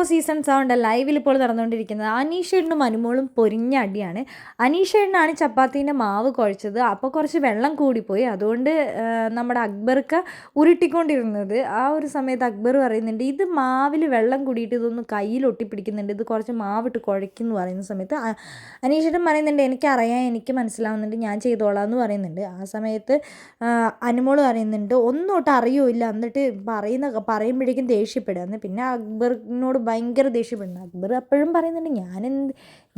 ബോ season sound ലൈവിൽ ഇപ്പോൾ നടന്നുകൊണ്ടിരിക്കുന്നത് അനീഷേടിനും അനുമോളും പൊരിഞ്ഞ അടിയാണ്. അനീഷേടിനാണ് ചപ്പാത്തീന്റെ മാവ് കുഴച്ചത്. അപ്പോൾ കുറച്ച് വെള്ളം കൂടിപ്പോയി. അതുകൊണ്ട് നമ്മുടെ അക്ബർക്ക് ഉരുട്ടിക്കൊണ്ടിരുന്നത്. ആ ഒരു സമയത്ത് അക്ബർ പറയുന്നുണ്ട് ഇത് മാവിൽ വെള്ളം കൂടിയിട്ട് ഇതൊന്ന് കയ്യിൽ ഒട്ടിപ്പിടിക്കുന്നുണ്ട്. ഇത് കുറച്ച് മാവിട്ട് കുഴയ്ക്കുന്നു പറയുന്ന സമയത്ത് അനീഷേട്ടൻ പറയുന്നുണ്ട് എനിക്കറിയാം എനിക്ക് മനസ്സിലാവുന്നുണ്ട് ഞാൻ ചെയ്തോളാം എന്ന് പറയുന്നുണ്ട്. ആ സമയത്ത് അനുമോൾ പറയുന്നുണ്ട് ഒന്നോട്ട് അറിയൂല എന്നിട്ട് പറയുന്ന പറയുമ്പോഴേക്കും ദേഷ്യപ്പെടുക പിന്നെ അക്ബറിനോട് ഭയങ്കര ദേഷ്യപ്പെടുന്നു. അക്ബർ അപ്പോഴും പറയുന്നുണ്ട് ഞാൻ എന്ത്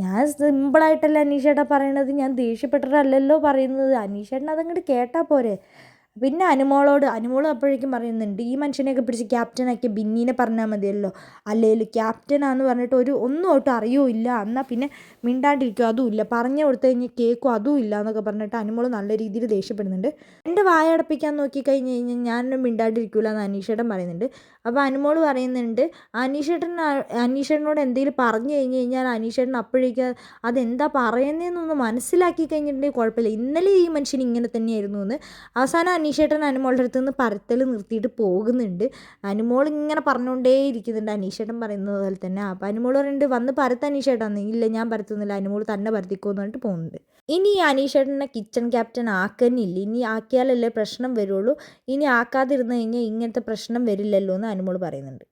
ഞാൻ സിമ്പിളായിട്ടല്ല അനീഷേട്ടാ പറയണത്? ഞാൻ ദേഷ്യപ്പെട്ടിട്ടല്ലല്ലോ പറയുന്നത്. അനീഷേട്ടൻ അതങ്ങോട്ട് കേട്ടാൽ പോരെ. പിന്നെ അനുമോളോട് അനുമോൾ അപ്പോഴേക്കും പറയുന്നുണ്ട് ഈ മനുഷ്യനെയൊക്കെ പിടിച്ച് ക്യാപ്റ്റനാക്കിയ ബിന്നീനെ പറഞ്ഞാൽ മതിയല്ലോ. അല്ലേലും ക്യാപ്റ്റനാന്ന് പറഞ്ഞിട്ട് ഒരു ഒന്നും ഒട്ടും അറിയൂല്ല എന്നാൽ പിന്നെ മിണ്ടാണ്ടിരിക്കും. അതും ഇല്ല. പറഞ്ഞു കൊടുത്തു കഴിഞ്ഞാൽ കേൾക്കും അതും ഇല്ല എന്നൊക്കെ പറഞ്ഞിട്ട് അനുമോൾ നല്ല രീതിയിൽ ദേഷ്യപ്പെടുന്നുണ്ട്. എന്റെ വായടപ്പിക്കാൻ നോക്കി കഴിഞ്ഞ് കഴിഞ്ഞാൽ ഞാനൊന്നും മിണ്ടാണ്ടിരിക്കൂല എന്ന് അനീഷേട്ടൻ പറയുന്നുണ്ട്. അപ്പോൾ അനുമോൾ പറയുന്നുണ്ട് അനീഷേട്ടൻ അനീഷേട്ടനോട് എന്തെങ്കിലും പറഞ്ഞു കഴിഞ്ഞ് കഴിഞ്ഞാൽ അനീഷേട്ടൻ അപ്പോഴേക്കും അതെന്താ പറയുന്നതെന്നൊന്ന് മനസ്സിലാക്കി കഴിഞ്ഞിട്ടുണ്ടെങ്കിൽ കുഴപ്പമില്ല. ഇന്നലെ ഈ മനുഷ്യൻ ഇങ്ങനെ തന്നെയായിരുന്നു എന്ന്. അവസാനം അനീഷേട്ടൻ അനുമോളുടെ അടുത്ത് നിന്ന് പരത്തൽ നിർത്തിയിട്ട് പോകുന്നുണ്ട്. അനുമോൾ ഇങ്ങനെ പറഞ്ഞുകൊണ്ടേ ഇരിക്കുന്നുണ്ട് അനീഷേട്ടൻ പറയുന്നത് പോലെ തന്നെ. അപ്പോൾ അനുമോൾ പറയുന്നുണ്ട് വന്ന് പരത്ത് അനീഷേട്ടാന്ന് ഇല്ല ഞാൻ പരത്തുന്നില്ല അനുമോൾ തന്നെ പരത്തിക്കോന്ന് പറഞ്ഞിട്ട് പോകുന്നുണ്ട്. ഇനി ഈ അനീഷേട്ടനെ കിച്ചൺ ക്യാപ്റ്റൻ ആക്കുന്നില്ല. ഇനി ആക്കിയാലല്ലേ പ്രശ്നം വരുള്ളൂ. ഇനി ആക്കാതിരുന്ന് കഴിഞ്ഞാൽ ഇങ്ങനത്തെ പ്രശ്നം വരില്ലല്ലോ എന്ന് അനുമോൾ പറയുന്നുണ്ട്.